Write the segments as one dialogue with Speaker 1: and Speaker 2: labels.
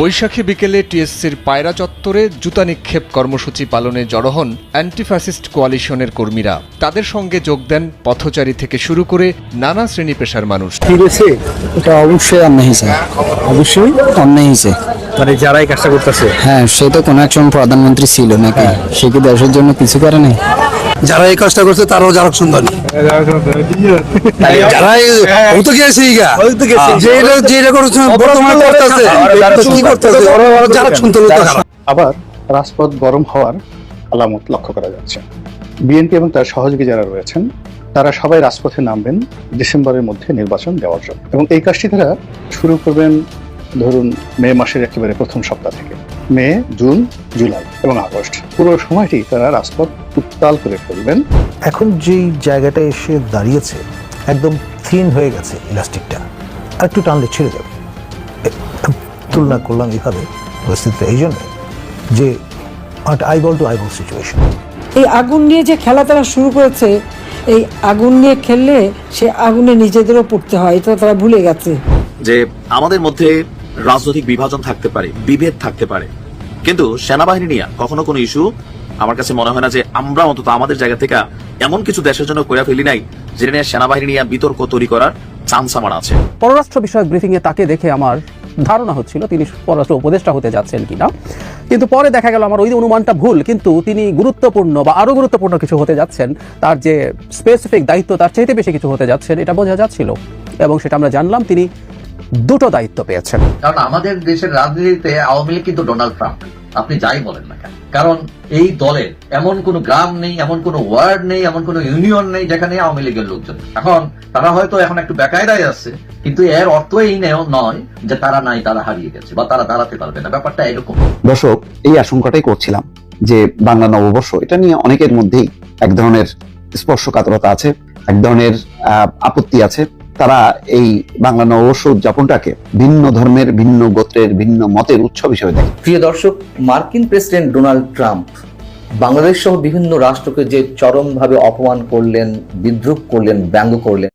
Speaker 1: বৈশাখী বিকেলে টিএসসির পায়রা চত্বরে জুতা নিক্ষেপ কর্মসূচি পালনে জড়ো হন অ্যান্টিফ্যাসিস্ট কোয়ালিশনের কর্মীরা। তাদের সঙ্গে যোগ দেন পথচারী থেকে শুরু করে নানা শ্রেণি পেশার মানুষ।
Speaker 2: ফিরেছে এটা অবশ্যই অন্যায় অবশ্যই অন্যায় হয়েছে
Speaker 3: মানে যারা এই কাজটা করতেছে?
Speaker 2: হ্যাঁ সে তো কোনো একজন প্রধানমন্ত্রী ছিল নাকি? সে কি দেশের জন্য কিছু করে নাই?
Speaker 4: যারা এই কাজটা করছে তারাও যারা সুন্দর। যারা ও তো গেছে ইগা যে এটা যে এটা করছে বর্তমানে করতেছে কি করতেছে যারা সুন্দর তো
Speaker 5: আবার রাজপথ গরম হওয়ার আলামত লক্ষ্য করা যাচ্ছে। বিএনপি এবং তার সহযোগী যারা রয়েছেন তারা সবাই রাজপথে নামবেন ডিসেম্বরের মধ্যে নির্বাচন দেওয়ার জন্য। এবং এই কাজটি তারা শুরু করবেন ধরুন মে মাসের একেবারে প্রথম সপ্তাহ থেকে। মে জুন জুলাই এবং আগস্ট। পুরো সময়টি তারা রাজপথ উত্তাল করে ফেলবেন।
Speaker 6: এখন যেই জায়গাটা এসে দাঁড়িয়েছে একদম থিন হয়ে গেছে ইলাস্টিকটা। আর একটু টানলে ছেড়ে যাবে। তুলনা করলাম এইভাবে পরিস্থিতিটা এই জন্য যে আইবল টু আইবল সিচুয়েশন
Speaker 7: এই আগুন নিয়ে যে খেলা তারা শুরু করেছে এই আগুন নিয়ে খেললে সে আগুনে নিজেদেরও পড়তে হয় এটা তারা ভুলে গেছে।
Speaker 8: যে আমাদের মধ্যে রাজনৈতিক বিভাজন থাকতে পারে বিভেদ থাকতে পারে। কিন্তু সেনাবাহিনী নিয়ে কখনো কোনো ইস্যু আমার কাছে মনে হয় না যে আমরা অন্তত আমাদের জায়গা থেকে এমন কিছু দেশের জন্য করে ফেলি নাই যেটা নিয়ে সেনাবাহিনী নিয়ে বিতর্ক তৈরি করার চান্স আমার আছে।
Speaker 9: পররাষ্ট্র বিষয়ক ব্রিফিং এ তাকে দেখে আমার ধারণা হচ্ছিল তিনি পররাষ্ট্র উপদেষ্টা হতে যাচ্ছেন কিনা। কিন্তু পরে দেখা গেল আমার ওই অনুমানটা ভুল কিন্তু তিনি গুরুত্বপূর্ণ বা আরও গুরুত্বপূর্ণ কিছু হতে যাচ্ছেন তার যে স্পেসিফিক দায়িত্ব তার চাইতে বেশি কিছু হতে যাচ্ছেন এটা বোঝা যাচ্ছিল। এবং সেটা আমরা জানলাম তিনি দুটো দায়িত্ব পেয়েছেন।
Speaker 10: কারণ আমাদের দেশের রাজনীতিতে আওয়ামী লীগ কিন্তু ডোনাল্ড ট্রাম্প। আপনি যাই বলেন না কেন? কারণ এই দলের এমন কোন গ্রাম নেই, এমন কোন ওয়ার্ড নেই, এমন কোন ইউনিয়ন নেই যেখানে আওয়ামী লীগের লোকজন এখন তারা হয়তো এখন একটু বেকায়দায় আছে, কিন্তু এর অর্থ এই নয় যে তারা নাই, তারা হারিয়ে গেছে বা তারা দাঁড়াতে পারবে না। ব্যাপারটা এরকম।
Speaker 11: দর্শক, এই আশঙ্কাটাই করছিলাম যে বাংলা নববর্ষ, এটা নিয়ে অনেকের মধ্যেই এক ধরনের স্পর্শকাতরতা আছে, এক ধরনের আপত্তি আছে। তারা এই বাংলা নববর্ষ উদযাপনটাকে ভিন্ন ধর্মের ভিন্ন গোত্রের ভিন্ন মতের উৎসব হিসেবে দেখে।
Speaker 12: প্রিয় দর্শক মার্কিন প্রেসিডেন্ট ডোনাল্ড ট্রাম্প বাংলাদেশ সহ বিভিন্ন রাষ্ট্রকে যে চরমভাবে অপমান করলেন বিদ্রুপ করলেন ব্যঙ্গ করলেন।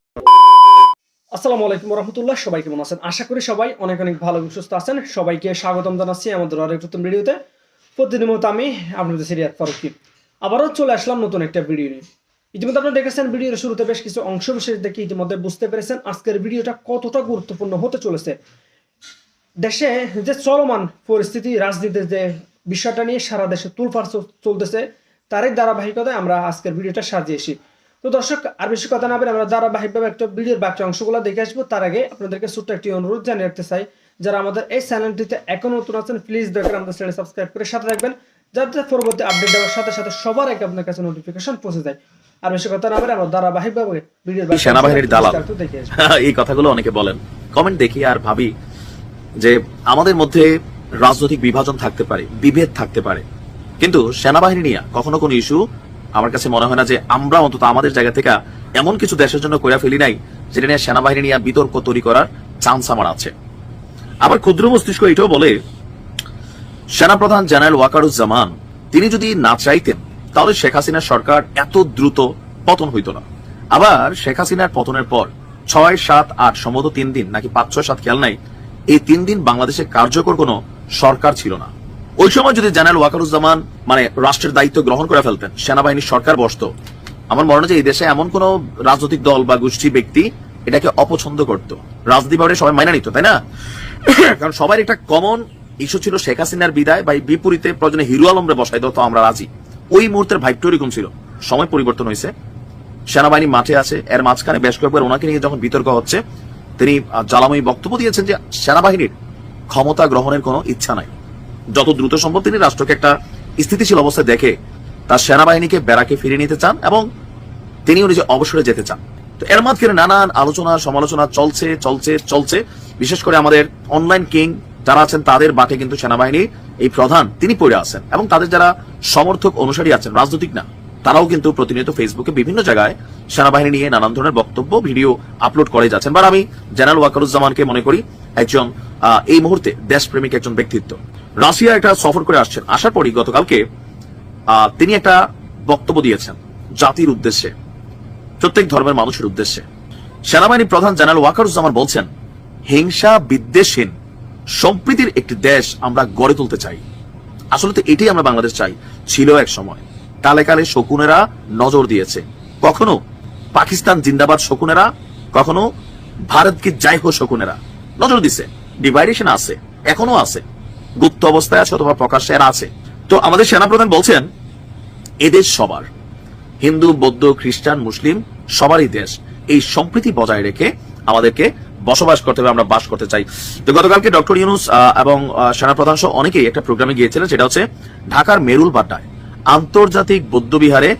Speaker 13: আসসালামু আলাইকুম রহমতুল্লাহ সবাই কেমন আছেন? আশা করি সবাই অনেক অনেক ভালো এবং সুস্থ আছেন। সবাইকে স্বাগতম জানাচ্ছি আমাদের আরেক নতুন ভিডিওতে। প্রতিদিনের মতো আমি আপনাদের সিরিয়াত ফারুকি আবারও চলে আসলাম নতুন একটা ভিডিও নিয়ে। ইতিমধ্যে আপনারা দেখেছেন ভিডিওর শুরুতে বেশ কিছু অংশ বিশেষ দেখে ইতিমধ্যে বুঝতে পেরেছেন আজকের ভিডিওটা কতটা গুরুত্বপূর্ণ হতে চলেছে। দেশে যে চলমান পরিস্থিতি, রাজনীতির যে বিষয়টা নিয়ে সারা দেশে তুলফার চলতেছে, তারই ধারাবাহিকতায় আমরা আজকের ভিডিওটা সাজিয়েছি তো দর্শক, আর বেশি কথা না বলে আমরা ধারাবাহিকভাবে একটা ভিডিওর বাকি অংশগুলো দেখে আসব। তার আগে আপনাদেরকে ছোট্ট একটি অনুরোধ জানিয়ে রাখতে চাই, যারা আমাদের এই চ্যানেলটিতে এখন নতুন আছেন প্লিজ করে আমাদের চ্যানেল সাবস্ক্রাইব করে সাথে রাখবেন যাতে পরবর্তী আপডেট দেওয়ার সাথে সাথে সবার আগে আপনার কাছে নোটিফিকেশন পৌঁছে যায়। আর বেশি কথা না বলে আমরা ধারাবাহিকভাবে ভিডিওর
Speaker 8: সেনাবাহিনীর দালাল। এই কথাগুলো অনেকে বলেন। কমেন্ট দেখি আর ভাবি যে আমাদের মধ্যে রাজনৈতিক বিভাজন থাকতে পারে বিভেদ থাকতে পারে। কিন্তু সেনাবাহিনী নিয়ে কখনো কোনো ইস্যু আমার কাছে মনে হয় না যে আমরা অন্তত আমাদের জায়গা থেকে এমন কিছু দেশের জন্য করে ফেলি নাই যেটা নিয়ে সেনাবাহিনী নিয়ে বিতর্ক তৈরি করার চান্স আমার আছে। আবার ক্ষুদ্র মস্তিষ্ক এটাও বলে সেনাপ্রধান জেনারেল ওয়াকারুজ্জামান তিনি যদি না চাইতেন তাহলে শেখ হাসিনার সরকার এত দ্রুত পতন হইত না। আবার শেখ হাসিনার পতনের পর ছয়, সাত, আট, সম্ভবত তিন দিন, নাকি পাঁচ, ছয়, সাত, খেয়াল নাই, এই তিন দিন বাংলাদেশে কার্যকর কোনো সরকার ছিল না। ওই সময় যদি জেনারেল ওয়াকারুজ্জামান মানে রাষ্ট্রের দায়িত্ব গ্রহণ করে ফেলতেন, সেনাবাহিনীর সরকার বসতো, আমার মনে হয় এই দেশে এমন কোন রাজনৈতিক দল বা গোষ্ঠী, ব্যক্তি এটাকে অপছন্দ করত। রাজনীতি ভাবে সবাই মাইনা নিত, তাই না? কারণ সবার একটা কমন ইস্যু ছিল শেখ হাসিনার বিদায় বা বিপরীতে প্রয়োজনে হিরু আলমরে বসাই দাও তো আমরা রাজি। ওই মুহূর্তের ভাইবটা এরকম ছিল। সময় পরিবর্তন হয়েছে। সেনাবাহিনী মাঠে আছে। এর মাঝখানে বেশ কয়েকবার ওনাকে নিয়ে যখন বিতর্ক হচ্ছে, তিনি জ্বালাময়ী বক্তব্য দিয়েছেন যে সেনাবাহিনীর ক্ষমতা গ্রহণের কোনো ইচ্ছা নাই। যত দ্রুত সম্ভব তিনি রাষ্ট্রকে একটা স্থিতিশীল অবস্থায় দেখে তার সেনাবাহিনীকে বেড়াকে ফিরিয়ে নিতে চান এবং তিনিও নিজে অবসরে যেতে চান। তো এর মাঝখানে নানান আলোচনা সমালোচনা চলছে চলছে চলছে। বিশেষ করে আমাদের অনলাইন কিং যারা আছেন তাদের বাটে কিন্তু সেনাবাহিনীর এই প্রধান, তিনি পড়ে আছেন। এবং তাদের যারা সমর্থক অনুসারী আছেন, রাজনৈতিক না, তারাও কিন্তু প্রতিনিয়ত ফেসবুকে বিভিন্ন জায়গায় সেনাবাহিনী নিয়ে নানান ধরনের বক্তব্য, ভিডিও আপলোড করে যাচ্ছেন। বা আমি জেনারেল ওয়াকারুজ্জামানকে মনে করি, একজন এই মুহূর্তে দেশপ্রেমিক একজন ব্যক্তিত্ব। রাশিয়া একটা সফর করে আসছেন। আসার পরই গতকালকে তিনি একটা বক্তব্য দিয়েছেন জাতির উদ্দেশ্যে, প্রত্যেক ধর্মের মানুষের উদ্দেশ্যে। সেনাবাহিনী প্রধান জেনারেল ওয়াকারুজ্জামান বলছেন, হিংসা বিদ্বেষহীন। সম্প্রীতির একটি দেশ আমরা গড়ে তুলতে চাই। আসলে তো এটাই আমরা বাংলাদেশ চাই। ছিল এক সময়। কালে কালে শকুনেরা নজর দিয়েছে। কখনো পাকিস্তান জিন্দাবাদ শকুনেরা, কখনো ভারত কি যাই হোক শকুনেরা নজর দিছে। ডিভাইডেশন আছে, এখনও আছে। গুপ্ত অবস্থায় আছে অথবা প্রকাশ্যে আছে। তো আমাদের সেনাপ্রধান বলছেন এদেশ সবার। হিন্দু, বৌদ্ধ, খ্রিস্টান, মুসলিম সবারই দেশ। এই সম্প্রীতি বজায় রেখে আমাদেরকে বসবাস করতে হবে, আমরা বাস করতে চাই। তো গতকালকে ডক্টর ইউনুস এবং সেনাপ্রধান সহ অনেকেই একটা প্রোগ্রামে গিয়েছিলেন, সেটা হচ্ছে ঢাকার মেরুল বাড্ডায় আন্তর্জাতিক বৌদ্ধবিহারে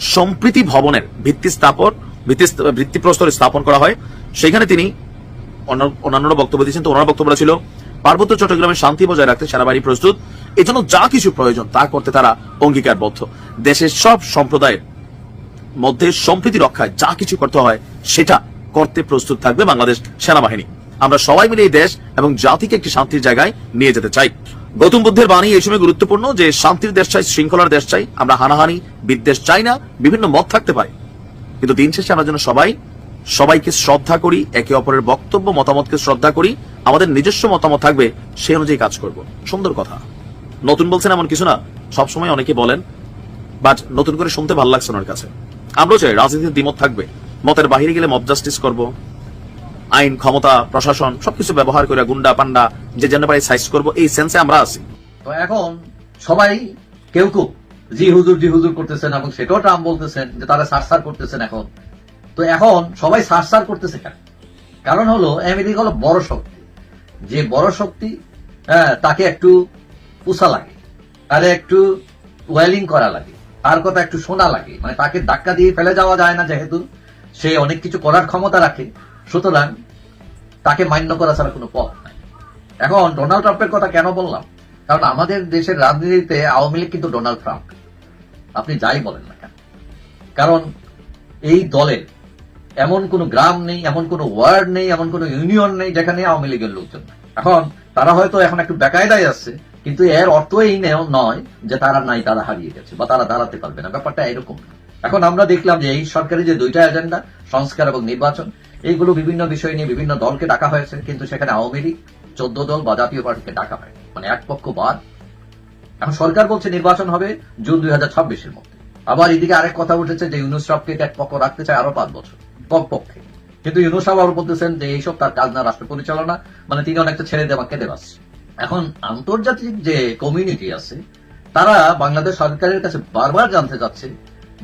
Speaker 8: সম্প্রীতি ভবনের ভিত্তি স্থাপন, ভিত্তি ভিত্তিপ্রস্তর স্থাপন করা হয়। সেখানে তিনি অন্য- অন্যান্যরা বক্তব্য দিয়েছেন, তো ওনার বক্তব্য ছিল, পার্বত্য চট্টগ্রামের শান্তি বজায় রাখতে সেনাবাহিনী প্রস্তুত, এজন্য যা কিছু প্রয়োজন তা করতে তারা অঙ্গীকারবদ্ধ। দেশের সব সম্প্রদায়ের মধ্যে সম্প্রীতি রক্ষায় যা কিছু করতে হয়, সেটা করতে প্রস্তুত থাকবে বাংলাদেশ সেনাবাহিনী। আমরা সবাই মিলে এই দেশ এবং জাতিকে একটি শান্তির জায়গায় নিয়ে যেতে চাই। গৌতম বুদ্ধের বাণী এই সময় গুরুত্বপূর্ণ যে শান্তির দেশ চাই, শৃঙ্খলার দেশ চাই, আমরা হানাহানি, বিদ্বেষ চাই না, বিভিন্ন মত থাকতে পারে। কিন্তু দিন শেষে আমরা যেন সবাই, সবাইকে শ্রদ্ধা করি, একে অপরের বক্তব্য, মতামতকে শ্রদ্ধা করি, আমাদের নিজস্ব মতামত থাকবে সেই অনুযায়ী কাজ করব। সুন্দর কথা। নতুন বলছেন এমন কিছু না, সবসময় অনেকে বলেন, বাট নতুন করে শুনতে ভালো লাগছে ওনার কাছে। আমরাও চাই রাজনীতির দ্বিমত থাকবে। মতের বাহিরে গেলে মব জাস্টিস করব, আইন, ক্ষমতা, প্রশাসন, সবকিছু ব্যবহার করে গুন্ডা, পান্ডা, যে জন্য পারি সাইজ করব, এই সেন্সে আমরা আছি।
Speaker 10: তো এখন সবাই কেউ কেউ, জি হুজুর জি হুজুর করতেছেন এবং সেটাও ট্রাম্প বলতেছেন যে তারা সারসার করতেছেন এখন। তো এখন সবাই সারসার করতেছে কেন? কারণ হলো আমেরিকা হলো বড় শক্তি। যে বড় শক্তি হ্যাঁ তাকে একটু পুষা লাগে তাহলে একটু ওয়েলিং করা লাগে, তার কথা একটু শোনা লাগে মানে তাকে ধাক্কা দিয়ে ফেলে যাওয়া যায় না যেহেতু। সে অনেক কিছু করার ক্ষমতা রাখে, সুতরাং তাকে মান্য করা ছাড়া কোনো পথ নাই। এখন ডোনাল্ড ট্রাম্পের কথা কেন বললাম? কারণ আমাদের দেশের রাজনীতিতে আওয়ামী লীগ কিন্তু ডোনাল্ড ট্রাম্প। আপনি যাই বলেন না কেন। কারণ এই দলের এমন কোনো গ্রাম নেই, এমন কোনো ওয়ার্ড নেই, এমন কোনো ইউনিয়ন নেই যেখানে আওয়ামী লীগের লোকজন এখন তারা হয়তো এখন একটু বেকায়দায় আছে, কিন্তু এর অর্থ এই নয় যে তারা নাই, তারা হারিয়ে গেছে বা তারা দাঁড়াতে পারবে না। ব্যাপারটা এরকম না। এখন আমরা দেখলাম যে এই সরকারি যে দুইটা এজেন্ডা সংস্কার এবং নির্বাচন, এইগুলো বিভিন্ন বিষয় নিয়ে বিভিন্ন দলকে ডাকা হয়েছে, কিন্তু সেখানে আওয়ামী লীগ চোদ্দ দল বা জাতীয় পার্টিকে ডাকা হয় মানে এক পক্ষ বাদ। এখন সরকার বলছে নির্বাচন হবে জুন দুই হাজার ছাব্বিশের মধ্যে। আবার এদিকে আরেক কথা উঠেছে যে ইউনুস সাহকে এক পক্ষ রাখতে চায় আরও পাঁচ বছর, কমপক্ষে। কিন্তু ইউনুস সাহেব আবার বলতেছেন যে এইসব তার কাজ না, রাষ্ট্র পরিচালনা মানে তিনি অনেকটা ছেড়ে দেওয়া, কেঁদে বাস এখন আন্তর্জাতিক যে কমিউনিটি আছে, তারা বাংলাদেশ সরকারের কাছে বারবার জানতে চাচ্ছে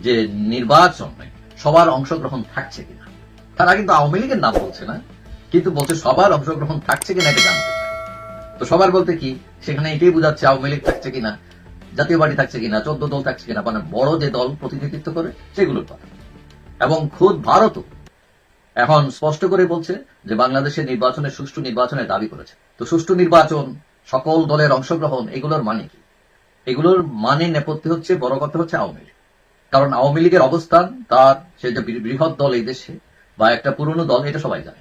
Speaker 10: যে নির্বাচনে সবার অংশগ্রহণ থাকছে কিনা। তারা কিন্তু আওয়ামী লীগের নাম বলছে না, কিন্তু বলছে সবার অংশগ্রহণ থাকছে কিনা এটা জানতে চায় তো সবার বলতে কি, সেখানে এটাই বোঝাচ্ছে আওয়ামী লীগ থাকছে কিনা, জাতীয় পার্টি থাকছে কিনা, চোদ্দ দল থাকছে কিনা মানে বড় যে দল প্রতিনিধিত্ব করে সেগুলোর কথা এবং খুদ ভারতও এখন স্পষ্ট করে বলছে যে বাংলাদেশের নির্বাচনে সুষ্ঠু নির্বাচনের দাবি করেছে। তো সুষ্ঠু নির্বাচন, সকল দলের অংশগ্রহণ, এগুলোর মানে কি? এগুলোর মানে নেপথ্যে হচ্ছে, বড় কথা হচ্ছে আওয়ামী লীগ। কারণ আওয়ামী লীগের অবস্থান, তার সে যে বৃহৎ দল এই দেশে বা একটা পুরনো দল, এটা সবাই জানে।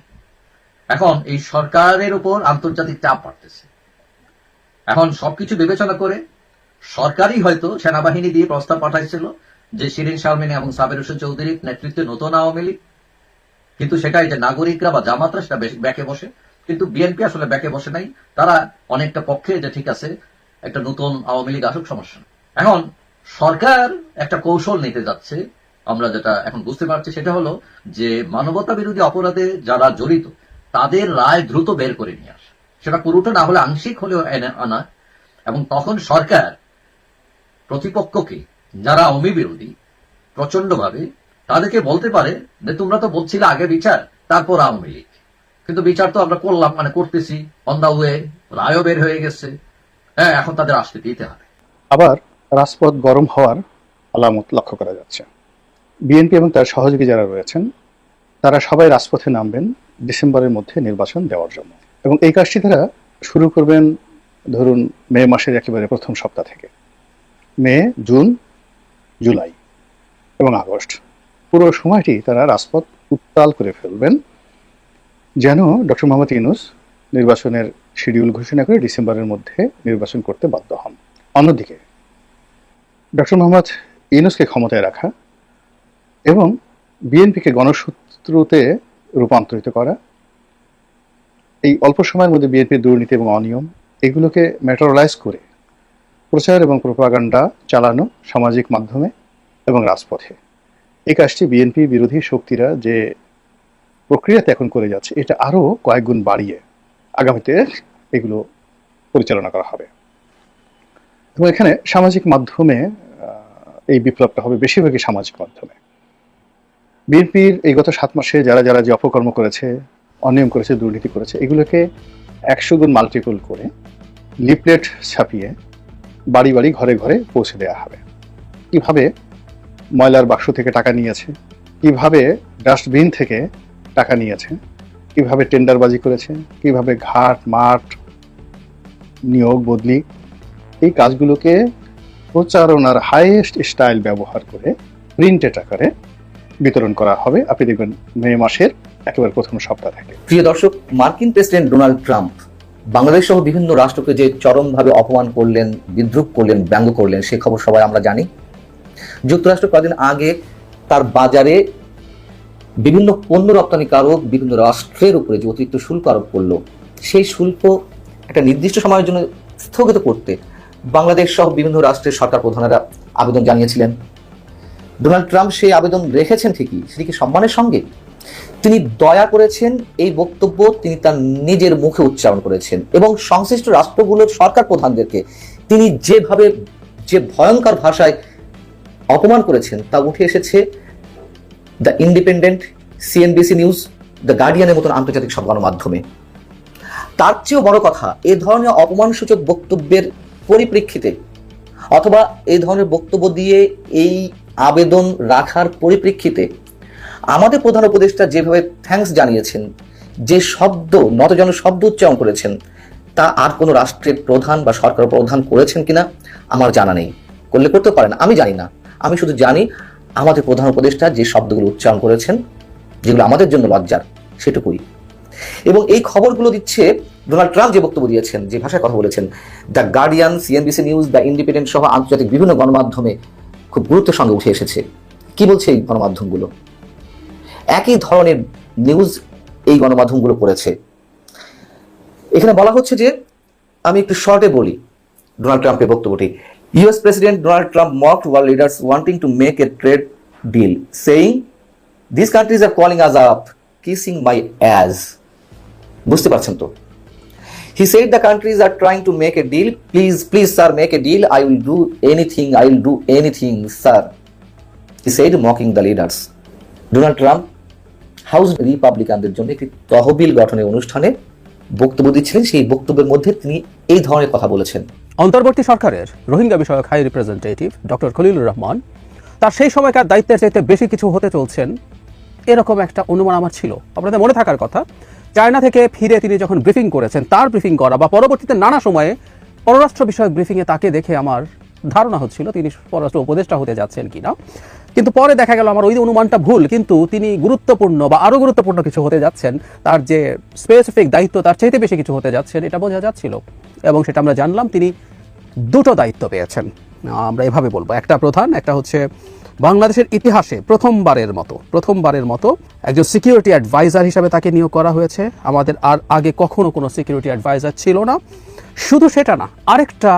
Speaker 10: এখন এই সরকারের উপর আন্তর্জাতিক চাপ বাড়তেছে। এখন সবকিছু বিবেচনা করে সরকারই হয়তো সেনাবাহিনী দিয়ে প্রস্তাব পাঠাইছিল যে শিরিন শারমিনী এবং সাবের হোসেন চৌধুরীর নেতৃত্বে নতুন আওয়ামী লীগ। কিন্তু সেটাই যে নাগরিকরা বা জামাতরা সেটা ব্যাকে বসে। কিন্তু বিএনপি আসলে ব্যাকে বসে নাই। তারা অনেকটা পক্ষে যে ঠিক আছে, একটা নতুন আওয়ামী লীগ আসুক, সমস্যা এখন সরকার একটা কৌশল নিতে যাচ্ছে। আমরা যেটা এখন বুঝতে পারছি সেটা হলো যে মানবতা বিরোধী অপরাধে যারা জড়িত, তাদের রায় দ্রুত বের করে নিয়ে আসা। সেটা পুরোটা না হলে আংশিক হলেও আনা। এবং তখন সরকার প্রতিপক্ষকে, যারা আওয়ামী বিরোধী প্রচন্ডভাবে তাদেরকে বলতে পারে যে, তোমরা তো বলছিলে আগে বিচার, তারপর আওয়ামী লীগ। কিন্তু বিচার তো আমরা করলাম মানে করতেছি। অন দা ওয়ে রায়ও বের হয়ে গেছে। হ্যাঁ এখন তাদের আসতে দিতে হবে।
Speaker 5: আবার রাজপথ গরম হওয়ার আলামত লক্ষ্য করা যাচ্ছে। বিএনপি এবং তার সহযোগী যারা রয়েছেন, তারা সবাই রাজপথে নামবেন ডিসেম্বরের মধ্যে নির্বাচন দেওয়ার জন্য। এবং এই কাজটি তারা শুরু করবেন, ধরুন, মে মাসের একেবারে প্রথম সপ্তাহ থেকে। মে, জুন, জুলাই এবং আগস্ট। পুরো সময়টি তারা রাজপথ উত্তাল করে ফেলবেন, যেন ডক্টর মোহাম্মদ ইউনুস নির্বাচনের শিডিউল ঘোষণা করে ডিসেম্বরের মধ্যে নির্বাচন করতে বাধ্য হন। অন্যদিকে ডক্টর মোহাম্মদ ইউনুসকে ক্ষমতায় রাখা এবং বিএনপিকে গণশত্রুতে রূপান্তরিত করা, এই অল্প সময়ের মধ্যে বিএনপির দুর্নীতি এবং অনিয়ম, এগুলোকে ম্যাটারালাইজ করে প্রচার এবং প্রোপাগান্ডা চালানো সামাজিক মাধ্যমে এবং রাজপথে। এই কাজটি বিএনপি বিরোধী শক্তিরা যে প্রক্রিয়াতে এখন করে যাচ্ছে, এটা আরও কয়েক গুণ বাড়িয়ে আগামীতে এগুলো পরিচালনা করা হবে। এবং এখানে সামাজিক মাধ্যমে এই বিপ্লবটা হবে বেশিরভাগই সামাজিক মাধ্যমে। বিএনপির এই গত সাত মাসে যারা যারা যে অপকর্ম করেছে, অনিয়ম করেছে, দুর্নীতি করেছে, এগুলোকে একশো গুণ মাল্টিপল করে লিপলেট ছাপিয়ে বাড়ি বাড়ি, ঘরে ঘরে পৌঁছে দেওয়া হবে। কীভাবে ময়লার বাক্স থেকে টাকা নিয়েছে? কীভাবে ডাস্টবিন থেকে টাকা নিয়েছে? কীভাবে টেন্ডারবাজি করেছে? কীভাবে ঘাট, মাঠ নিয়োগ, বদলি এই কাজগুলোকে প্রচারণার হাইয়েস্ট স্টাইল ব্যবহার করে প্রিন্টেড আকারে বিতরণ করা হবে। আপনি দেখবেন মে মাসের একেবারে প্রথম সপ্তাহ থেকে।
Speaker 12: প্রিয় দর্শক, মার্কিন প্রেসিডেন্ট ডোনাল্ড ট্রাম্প বাংলাদেশ সহ বিভিন্ন রাষ্ট্রকে যে চরমভাবে অপমান করলেন, বিদ্রুপ করলেন, ব্যঙ্গ করলেন, সে খবর সবাই আমরা জানি। যুক্তরাষ্ট্র কয়েকদিন আগে তার বাজারে বিভিন্ন পণ্য রপ্তানিকারক বিভিন্ন রাষ্ট্রের উপরে যে অতিরিক্ত শুল্ক আরোপ করল, সেই শুল্ক একটা নির্দিষ্ট সময়ের জন্য স্থগিত করতে বাংলাদেশ সহ বিভিন্ন রাষ্ট্রের সরকার প্রধানেরা আবেদন জানিয়েছিলেন। ডোনাল্ড ট্রাম্প সেই আবেদন রেখেছেন ঠিকই, সেটি কি সম্মানের সঙ্গে? তিনি দয়া করেছেন, এই বক্তব্য তিনি তার নিজের মুখে উচ্চারণ করেছেন এবং সংশ্লিষ্ট রাষ্ট্রগুলোর সরকার প্রধানদেরকে তিনি যেভাবে, যে ভয়ঙ্কর ভাষায় অপমান করেছেন তা উঠে এসেছে the Independent, CNBC news, the গার্ডিয়ানের মতন আন্তর্জাতিক সব গণমাধ্যমে। তার চেয়েও বড় কথা, এ ধরনের অপমানসূচক বক্তব্যের পরিপ্রেক্ষিতে অথবা এই ধরনের বক্তব্য দিয়ে এই আবেদন রাখার পরিপ্রেক্ষিতে আমাদের প্রধান উপদেষ্টা যেভাবে থ্যাঙ্কস জানিয়েছেন, যে শব্দ, নতজন শব্দ উচ্চারণ করেছেন, তা আর কোনো রাষ্ট্রের প্রধান বা সরকার প্রধান করেছেন কিনা আমার জানা নেই। করলে করতে পারেন, আমি জানি না। আমি শুধু জানি আমাদের প্রধান উপদেষ্টা যে শব্দগুলো উচ্চারণ করেছেন, যেগুলো আমাদের জন্য লজ্জার, সেটুকুই। এবং এই খবরগুলো দিচ্ছে ডোনাল্ড ট্রাম্প যে বক্তব্য দিয়েছেন, যে ভাষায় কথা বলেছেন, the Guardian CNBC news the Independent সহ আন্তর্জাতিক বিভিন্ন গণমাধ্যমে খুব গুরুত্বের সঙ্গে উঠে এসেছে। কি বলছে এই গণমাধ্যমগুলো? একই ধরনের নিউজ এই গণমাধ্যমগুলো করেছে। এখানে বলা হচ্ছে যে, আমি একটু শর্টে বলি ডোনাল্ড ট্রাম্পের বক্তব্যটি। US president Donald Trump mock world leaders wanting to make a trade deal saying this countries are calling us up kissing my ass বুঝতে পারছেন তো? He said the countries are trying to make a deal. Please, please, sir, make a deal. I will do anything. I will do anything, sir. He said, mocking the leaders. Donald Trump house রিপাবলিকানদের জন্য একটি তহবিল গঠনের অনুষ্ঠানে বক্তব্য দিচ্ছিলেন সেই বক্তব্যের মধ্যে তিনি এই ধরনের কথা বলেছেন
Speaker 9: অন্তর্বর্তী সরকারের রোহিঙ্গা বিষয়ক high representative doctor Khalilur Rahman তার সেই সময়কার দায়িত্বের চাইতে বেশি কিছু হতে চলছেন এরকম একটা অনুমান আমার ছিল আপনাদের মনে থাকার কথা চায়না থেকে ফিরে তিনি যখন ব্রিফিং করেছেন, তার ব্রিফিং করা বা পরবর্তীতে নানা সময়ে পররাষ্ট্র বিষয়ক ব্রিফিংয়ে তাকে দেখে আমার ধারণা হচ্ছিল তিনি পররাষ্ট্র উপদেষ্টা হতে যাচ্ছেন কিনা। কিন্তু পরে দেখা গেল আমার ওই অনুমানটা ভুল, কিন্তু তিনি গুরুত্বপূর্ণ বা আরও গুরুত্বপূর্ণ কিছু হতে যাচ্ছেন। তার যে স্পেসিফিক দায়িত্ব, তার চাইতে বেশি কিছু হতে যাচ্ছেন, এটা বোঝা যাচ্ছিল। এবং সেটা আমরা জানলাম তিনি দুটো দায়িত্ব পেয়েছেন। আমরা এভাবে বলব। একটা প্রধান, একটা হচ্ছে বাংলাদেশের ইতিহাসে প্রথমবারের মতো প্রথমবারের মতো একজন সিকিউরিটি অ্যাডভাইজার হিসাবে তাকে নিয়োগ করা হয়েছে। আমাদের আর আগে কখনো কোনো সিকিউরিটি অ্যাডভাইজার ছিল না। শুধু সেটা না, আরেকটা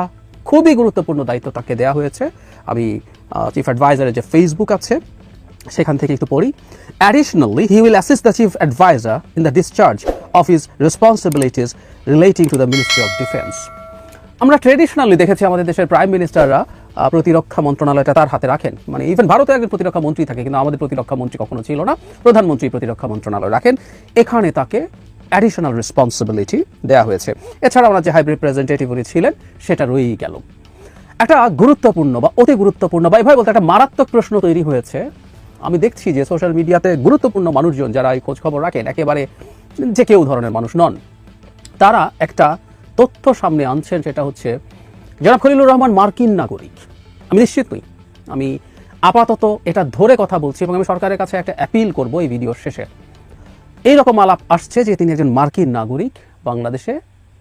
Speaker 9: খুবই গুরুত্বপূর্ণ দায়িত্ব তাকে দেওয়া হয়েছে। আমি চিফ অ্যাডভাইজারের যে ফেসবুক আছে, সেখান থেকে একটু পড়ি। Additionally he will assist the chief adviser in the discharge of his responsibilities relating to the ministry of defence আমরা ট্রেডিশনালি দেখেছি আমাদের দেশের প্রাইম মিনিস্টাররা প্রতিরক্ষা মন্ত্রণালয়টা তার হাতে রাখেন। মানে ইভেন ভারতে একজন প্রতিরক্ষা মন্ত্রী থাকে, কিন্তু আমাদের প্রতিরক্ষা মন্ত্রী কখনো ছিল না। প্রধানমন্ত্রী প্রতিরক্ষা মন্ত্রণালয় রাখেন। এখানে তাকে অ্যাডিশনাল রেসপন্সিবিলিটি দেওয়া হয়েছে। এছাড়া ওনার যে হাই রিপ্রেজেন্টেটিভ উনি ছিলেন, সেটা রয়েই গেল। একটা গুরুত্বপূর্ণ বা অতি গুরুত্বপূর্ণ বা এভাবে বলতে একটা মারাত্মক প্রশ্ন তৈরি হয়েছে। আমি দেখছি যে সোশ্যাল মিডিয়াতে গুরুত্বপূর্ণ মানুষজন যারা এই খোঁজ খবর রাখেন, একেবারে যে কেউ ধরনের মানুষ নন, তারা একটা তথ্য সামনে আনছেন, সেটা হচ্ছে জনাব খলিলুর রহমান মার্কিন নাগরিক, আমি নিশ্চিত নই। আমি আপাতত এটা ধরে কথা বলছি এবং আমি সরকারের কাছে একটা অ্যাপিল করব এই ভিডিওর শেষে। এইরকম আলাপ আসছে যে তিনি একজন মার্কিন নাগরিক, বাংলাদেশে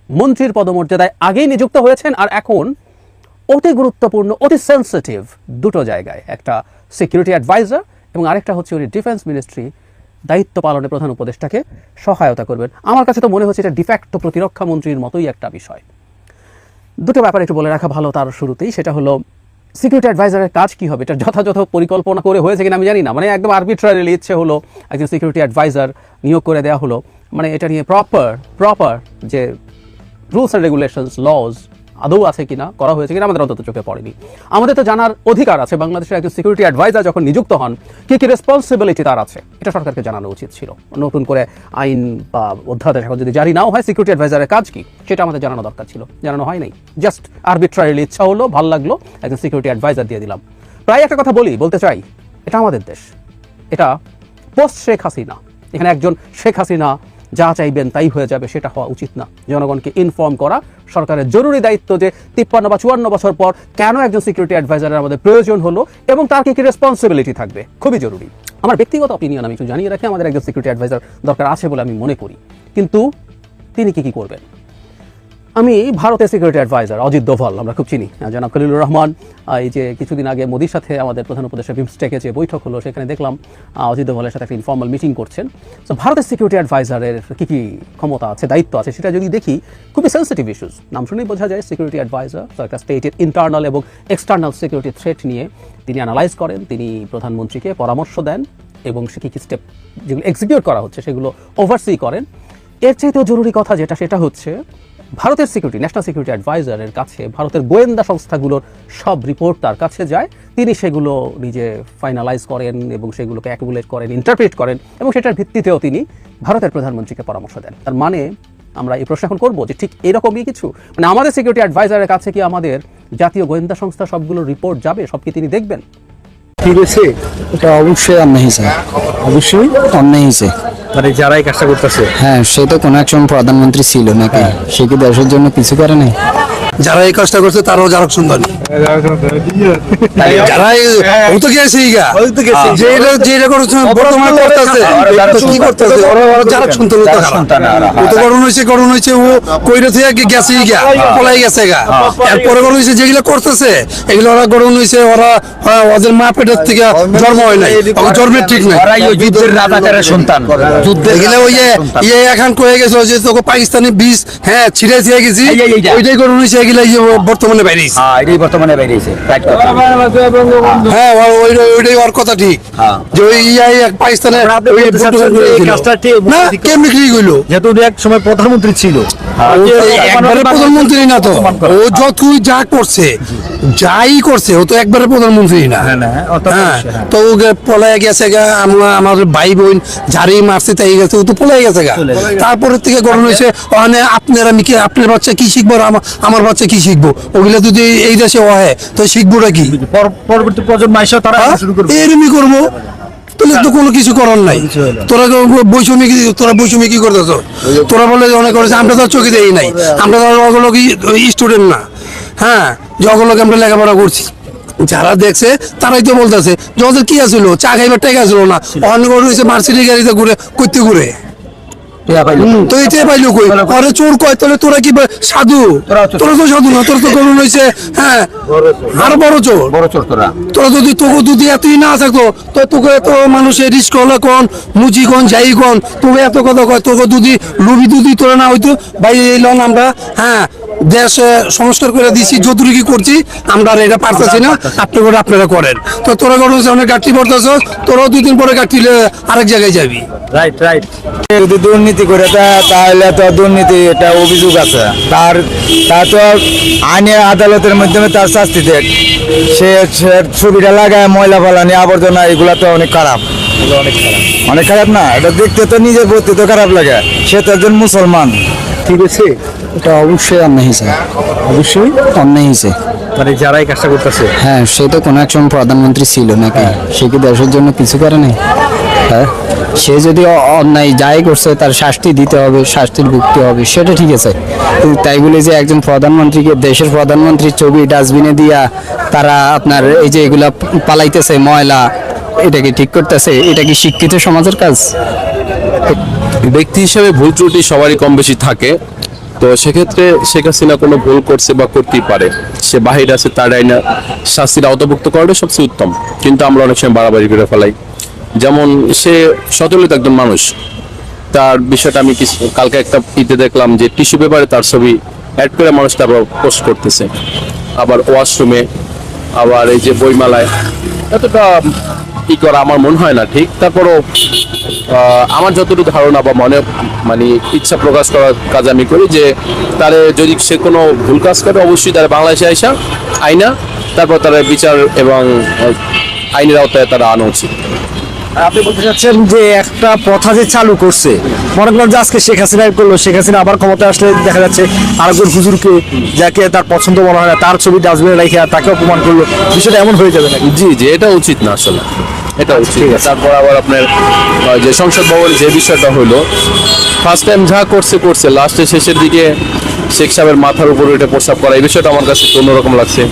Speaker 9: মন্ত্রীর পদমর্যাদায় আগেই নিযুক্ত হয়েছেন আর এখন অতি গুরুত্বপূর্ণ, অতি সেন্সিটিভ দুটো জায়গায়, একটা সিকিউরিটি অ্যাডভাইজার এবং আরেকটা হচ্ছে উনি ডিফেন্স মিনিস্ট্রি দায়িত্ব পালনে প্রধান উপদেষ্টাকে সহায়তা করবেন। আমার কাছে তো মনে হচ্ছে এটা ডিফ্যাক্টো প্রতিরক্ষা মন্ত্রীর মতোই একটা বিষয়। দুটো ব্যাপার একটু বলে রাখা ভালো তার শুরুতেই, সেটা হলো সিকিউরিটি অ্যাডভাইজারের কাজ কি হবে? এটা যথাযথ পরিকল্পনা করে হয়েছে কিনা আমি জানি না। মানে একদম আর্বিট্রারিলি ইচ্ছে হলো একজন সিকিউরিটি অ্যাডভাইজার নিয়োগ করে দেওয়া হলো। মানে এটা নিয়ে প্রপার প্রপার যে রুলস অ্যান্ড রেগুলেশনস লজ আদৌ আছে কিনা, করা হয়েছে কিনা আমাদের অন্তত চোখে পড়েনি। আমাদের তো জানার অধিকার আছে। বাংলাদেশের একজন সিকিউরিটি অ্যাডভাইজার যখন নিযুক্ত হন, কি কি রেসপন্সিবিলিটি তার আছে? এটা সরকারকে জানানো উচিত ছিল। নতুন করে আইন বা অধ্যাদেশ এখন যদি জারি নাও হয় সিকিউরিটি অ্যাডভাইজারের কাজ কি? সেটা আমাদের জানানো দরকার ছিল। জানানো হয় নাই। জাস্ট আরবিট্রারিলি ইচ্ছা হলো, ভালো লাগল, একজন সিকিউরিটি অ্যাডভাইজার দিয়ে দিলাম। প্রায় একটা কথা বলি, বলতে চাই, এটা আমাদের দেশ। এটা পোস্ট শেখ হাসিনা এখানে একজন শেখ হাসিনা যা চাইবেন তাই হয়ে যাবে, সেটা হওয়া উচিত না। জনগণকে ইনফর্ম করা সরকারের জরুরি দায়িত্ব যে তিপ্পান্ন বা চুয়ান্ন বছর পর কেন একজন সিকিউরিটি অ্যাডভাইজারের আমাদের প্রয়োজন হলো এবং তার কি কি রেসপন্সিবিলিটি থাকবে, খুবই জরুরি। আমার ব্যক্তিগত অপিনিয়ন আমি একটু জানিয়ে রাখি, আমাদের একজন সিকিউরিটি অ্যাডভাইজার দরকার আছে বলে আমি মনে করি। কিন্তু তিনি কি কি করবেন? আমি ভারতের সিকিউরিটি অ্যাডভাইজার অজিত দোভাল, আমরা খুব চিনি। জনাব খলিলুর রহমান এই যে কিছুদিন আগে মোদির সাথে আমাদের প্রধান উপদেষ্টা বিমস্টেকে যে বৈঠক হলো, সেখানে দেখলাম অজিত দোভালের সাথে একটা ইনফর্মাল মিটিং করছেন। তো ভারতের সিকিউরিটি অ্যাডভাইজারের কী কী ক্ষমতা আছে, দায়িত্ব আছে, সেটা যদি দেখি, খুবই সেন্সিটিভ ইস্যুস নাম শুনেই বোঝা যায় সিকিউরিটি অ্যাডভাইজার তো একটা স্টেটের ইন্টারনাল এবং এক্সটার্নাল সিকিউরিটি থ্রেট নিয়ে তিনি অ্যানালাইজ করেন, তিনি প্রধানমন্ত্রীকে পরামর্শ দেন, এবং সে কী কী স্টেপ যেগুলো এক্সিকিউট করা হচ্ছে, সেগুলো ওভারসি করেন। এর চাইতেও জরুরি কথা যেটা, সেটা হচ্ছে ভারতের সিকিউরিটি ন্যাশনাল সিকিউরিটি অ্যাডভাইজারের কাছে, ভারতের গোয়েন্দা সংস্থাগুলোর সব রিপোর্ট তার কাছে যায়। তিনি সেগুলো নিজে ফাইনালাইজ করেন এবং সেগুলোকে অ্যাকুমুলেট করেন ইন্টারপ্রেট করেন এবং সেটার ভিত্তিতেও তিনি ভারতের প্রধানমন্ত্রীকে পরামর্শ দেন। তার মানে আমরা এই প্রশ্ন এখন করব যে ঠিক এরকমই কিছু? মানে আমাদের সিকিউরিটি অ্যাডভাইজারের কাছে কি আমাদের জাতীয় গোয়েন্দা সংস্থা সবগুলো রিপোর্ট যাবে? সব কি তিনি দেখবেন?
Speaker 3: কি হয়েছে
Speaker 2: এটা অবশ্যই অন্যায় হয়েছে
Speaker 3: অবশ্যই
Speaker 2: অন্যায় হয়েছে
Speaker 3: মানে যারা এই কাজটা করতেছে?
Speaker 2: হ্যাঁ সে তো কোনো এক সময় প্রধানমন্ত্রী ছিল নাকি? সে কি দেশের জন্য কিছু করে নাই?
Speaker 4: যারা এই কাজটা করছে তারাও যারা সুন্দর যারা ও তো গেছে ইগা যে এটা যে এটা করছে বর্তমানে করতেছে। কি করতেছে? ওরা ওরা যারা শুনতে ও তো গরম হয়েছে গরম হয়েছে ও কইরে থেকে গেছে ইগা পলাই গেছে গা। এরপরে গরম হয়েছে যেগুলো করতেছে এগুলো ওরা গরম হয়েছে ওরা হ্যাঁ, ওদের মা থেকে জন্ম হয় নাই। জন্মের ঠিক নাই।
Speaker 3: যুদ্ধের রাজাকারের সন্তান।
Speaker 4: ওই ইয়ে এখন কয়ে গেছে যে তোকে পাকিস্তানি বীজ হ্যাঁ ছিঁড়ে ছিঁড়ে গেছি। ওইটাই এগুলো এই যে বর্তমানে
Speaker 3: হ্যাঁ এটাই বর্তমানে বেরিয়েছে।
Speaker 4: হ্যাঁ ওই ওইটাই ওর কথা ঠিক।
Speaker 3: হ্যাঁ।
Speaker 4: যে ওই ইয়া পাকিস্তানে না কেমনি হইল?
Speaker 3: যেহেতু এক সময় প্রধানমন্ত্রী ছিল।
Speaker 4: একবারে প্রধানমন্ত্রী না তো। ও যতই যা করছে যাই করছে ও তো একবারে প্রধানমন্ত্রী না।
Speaker 3: হ্যাঁ, না, অত তো
Speaker 4: হ্যাঁ
Speaker 3: হ্যাঁ।
Speaker 4: তো পলায় গেছে গা আমরা আমার ভাই বোন ঝাড়ি মারছে তাই গেছে ও তো পলাই গেছে গা। তারপরে থেকে গরম হয়েছে ওখানে আপনার আমি কি আপনার বাচ্চা কি শিখব আমার আমার বাচ্চা কি শিখব? ওগুলা যদি এই দেশে হয় তো শিখবোটা কি?
Speaker 3: পরবর্তী প্রজন্ম এসেও তারা
Speaker 4: হ্যাঁ? এরমই করব। তাহলে তো কোনো কিছু করার নাই। তোরা বৈষম্য কি তোরা বৈষম্য কি করতেছ? তোরা বলে অনেক করেছে আমরা তো চোখে দেই নাই। আমরা তো স্টুডেন্ট না। হ্যাঁ যে আমরা লেখাপড়া করছি। যারা দেখছে তারাই তো বলতেছে যে ওদের কি আছিল? চা খাইবার টাকা ছিল না। অনেক হয়েছে মার্সিডি গাড়িতে ঘুরে করতে ঘুরে। হুম, তো এটাই পাইলো কই? আরে চোর কয় তাহলে তোরা কি সাধু? তোরা তো সাধু না তোরা তো করুন হয়েছে হ্যাঁ আরও বড় চোর।
Speaker 3: বড় চোর তোরা।
Speaker 4: তোরা যদি তোকে যদি এতই না থাকতো তো তোকে এত মানুষের রিস্ক হলে কোন মুচি কোন যাই কোন তোকে এত কথা কয় তোকে যদি লুবি দুদি তোরা না হইতো ভাই এই লন আমরা হ্যাঁ দেশ সংস্কার করে দিছি যতটুকু করছি আমরা আর এটা পারতেছি না আপনি করে আপনারা করেন। তো তোরা কোনো অনেক গাঠি পড়তেছ তোরাও দুই দিন পরে গাঠি আরেক জায়গায় যাবি।
Speaker 3: রাইট রাইট যদি দুর্নীতি করে তা- তাহলে তো দুর্নীতি এটা অভিযোগ আছে। তার তার তো আইনের আদালতের মাধ্যমে তার শাস্তি দেখ সে সে ছবিটা লাগায় ময়লা ফালানি আবর্জনা এগুলা তো অনেক খারাপ। অনেক খারাপ। অনেক খারাপ না এটা দেখতে তো নিজের প্রতি তো খারাপ লাগে। সে তো একজন মুসলমান। ঠিক আছে?
Speaker 2: এটা অবশ্যই অন্যায় হয়েছে।
Speaker 3: অবশ্যই?
Speaker 2: অন্যায় হয়েছে।
Speaker 3: মানে যারা এই কাজটা করতেছে?
Speaker 2: হ্যাঁ সে তো কোনো এক সময় প্রধানমন্ত্রী ছিল নাকি? সে কি দেশের জন্য কিছু করে নাই? হ্যাঁ। সে যদি অন্যায় যাই করছে তার শাস্তি দিতে হবে শাস্তির ভুগতে হবে সেটা ঠিক আছে। কিন্তু তাই বলে যে একজন প্রধানমন্ত্রীকে দেশের প্রধানমন্ত্রীর ছবি ডাস্টবিনে দিয়া তারা আপনার এই যে এগুলা পালাইতেছে ময়লা এটা কি ঠিক করতেছে? এটা কি শিক্ষিত সমাজের কাজ?
Speaker 14: ব্যক্তি হিসেবে ভুল ত্রুটি সবারই কম বেশি থাকে। তো সেক্ষেত্রে শেখ হাসিনা কোনো ভুল করছে বা করতেই পারে। সে বাহির আছে, তার আইনা শাস্তির আওতাভুক্ত করাটা সবচেয়ে উত্তম। কিন্তু আমরা অনেক সময় বাড়াবাড়ি করে ফেলাই। যেমন সে সচলিত একজন মানুষ। তার বিষয়টা আমি কিছু, কালকে একটা ইতে দেখলাম যে টিস্যু পেপারে তার ছবি অ্যাড করে মানুষটা আবার পোস্ট করতেছে। আবার ওয়াশরুমে, আবার এই যে বইমালায়, এতটা কি করা আমার মনে হয় না, ঠিক? তারপরও আমার যতটুকু ধারণা বা মনে মানে ইচ্ছা প্রকাশ করার কাজ আমি করি যে, তারে যদি সে কোনো ভুল কাজ করে, অবশ্যই তারা বাংলাদেশে আইসা, আইনা, তারপর তারা বিচার এবং আইনের আওতায় তারা আনা উচিত।
Speaker 3: আপনি বলতে চাচ্ছেন যে একটা প্রথা যে চালু করছে মনে করেন যে আজকে শেখ হাসিনা করল শেখ হাসিনা আবার ক্ষমতা আসলে দেখা যাচ্ছে আরেকজন হুজুরকে যাকে তার পছন্দ মনে হয় না তার ছবি ডাস্টবিনে রেখে তাকে অপমান করল। বিষয়টা এমন হয়ে যাবে নাকি?
Speaker 14: জি জি এটা উচিত না আসলে। এটা উচিত না। তারপর আবার আপনার যে সংসদ ভবন যে বিষয়টা হলো ফার্স্ট টাইম যা করছে করছে। লাস্টে শেষের দিকে শেখ সাহেবের মাথার উপরে উঠে প্রস্তাব করা এই বিষয়টা আমার কাছে অন্যরকম লাগছে।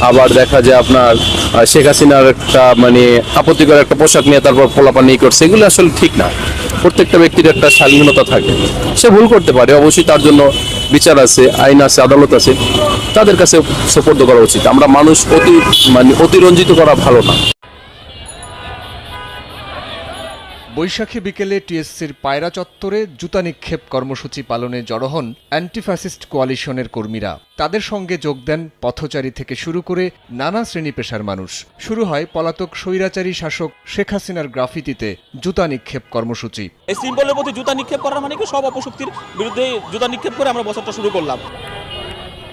Speaker 14: আবার দেখা যায় আপনার শেখ হাসিনার একটা মানে আপত্তিকর একটা পোশাক নিয়ে তারপর পোলাপানি করছে। এগুলো আসলে ঠিক না। প্রত্যেকটা ব্যক্তির একটা স্বাধীনতা থাকে। সে ভুল করতে পারে, অবশ্যই তার জন্য বিচার আছে, আইন আছে, আদালত আছে। তাদের কাছে সোপর্দ করা উচিত। আমরা মানুষ অতি মানে অতিরঞ্জিত করা ভালো না।
Speaker 1: বৈশাখী বিকেলে টিএসসির পায়রা চত্বরে জুতা নিক্ষেপ কর্মসূচি পালনে জড়ো হন অ্যান্টিফ্যাসিস্ট কোয়ালিশনের কর্মীরা। তাদের সঙ্গে যোগ দেন পথচারী থেকে শুরু করে নানা শ্রেণি পেশার মানুষ। শুরু হয় পলাতক স্বৈরাচারী শাসক শেখ হাসিনার গ্রাফিতিতে জুতা নিক্ষেপ কর্মসূচি।
Speaker 15: এই সিম্বলের প্রতি জুতা নিক্ষেপ করার মানে কি? সব অপশক্তির বিরুদ্ধে জুতা নিক্ষেপ করে আমরা বছরটা শুরু করলাম।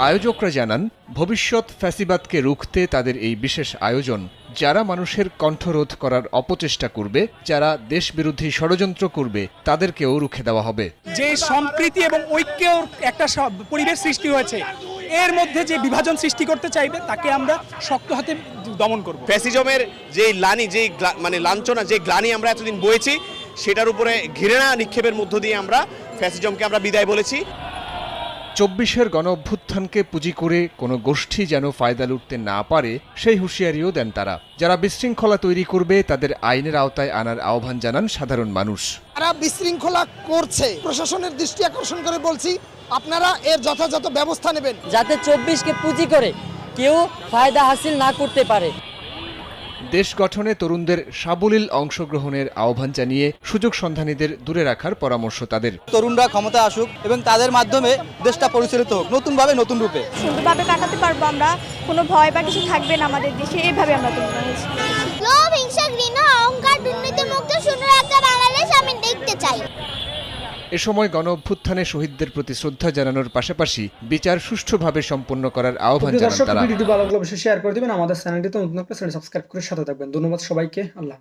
Speaker 1: আয়োজকরা জানান ভবিষ্যৎ ফ্যাসিবাদকে রুখতে তাদের এই বিশেষ আয়োজন যারা মানুষের কণ্ঠরোধ করার অপচেষ্টা করবে যারা দেশ দেশবিরোধী ষড়যন্ত্র করবে তাদেরকেও রুখে দেওয়া হবে।
Speaker 16: যে সম্প্রীতি এবং ঐক্যর একটা পরিবেশ সৃষ্টি হয়েছে এর মধ্যে যে বিভাজন সৃষ্টি করতে চাইবে তাকে আমরা শক্ত হাতে দমন করব।
Speaker 15: ফ্যাসিজমের যে লানি যে গ্লা- মানে লাঞ্ছনা যে গ্লানি আমরা এতদিন বয়েছি সেটার উপরে ঘৃণা নিক্ষেপের মধ্য দিয়ে আমরা ফ্যাসিজমকে আমরা বিদায় বলেছি।
Speaker 1: চব্বিশের গণ অভ্যুত্থানকে পুঁজি করে কোনো গোষ্ঠী যেন ফায়দা লুটতে না পারে সেই হুঁশিয়ারিও দেন তারা। যারা বিশৃঙ্খলা তৈরি করবে তাদের আইনের আওতায় আনার আহ্বান জানান সাধারণ মানুষ।
Speaker 16: তারা বিশৃঙ্খলা করছে। প্রশাসনের দৃষ্টি আকর্ষণ করে বলছি আপনারা এর যথাযথ ব্যবস্থা নেবেন।
Speaker 7: যাতে চব্বিশকে পুঁজি করে কেউ ফায়দা হাসিল না করতে পারে।
Speaker 1: দেশ গঠনে তরুণদের সাবলীল অংশগ্রহণের আহ্বান জানিয়ে সুযোগ সন্ধানীদের দূরে রাখার পরামর্শ তাদের।
Speaker 3: তরুণরা ক্ষমতা আসুক এবং তাদের মাধ্যমে দেশটা পরিচালিত হোক নতুনভাবে নতুন রূপে।
Speaker 17: সুন্দরভাবে কাটাতে পারব আমরা। কোনো ভয় বা কিছু থাকবে না আমাদের দেশে। এইভাবে আমরা লোভ হিংসা ঘৃণা অহংকার দুর্নীতি মুক্ত সুন্দর একটা বাংলাদেশ আমি দেখতে চাই।
Speaker 1: এ সময় গণ অভ্যুত্থানে শহীদদের প্রতি শ্রদ্ধা জানানোর পাশাপাশি বিচার সুষ্ঠুভাবে সম্পন্ন করার আহ্বান জানান তারা।
Speaker 13: ভিডিওটি ভালো লাগলে অবশ্যই শেয়ার করে দিবেন। আমাদের চ্যানেলটি তো নতুন একটা চ্যানেল সাবস্ক্রাইব করে সাথে থাকবেন। ধন্যবাদ সবাইকে। আল্লাহ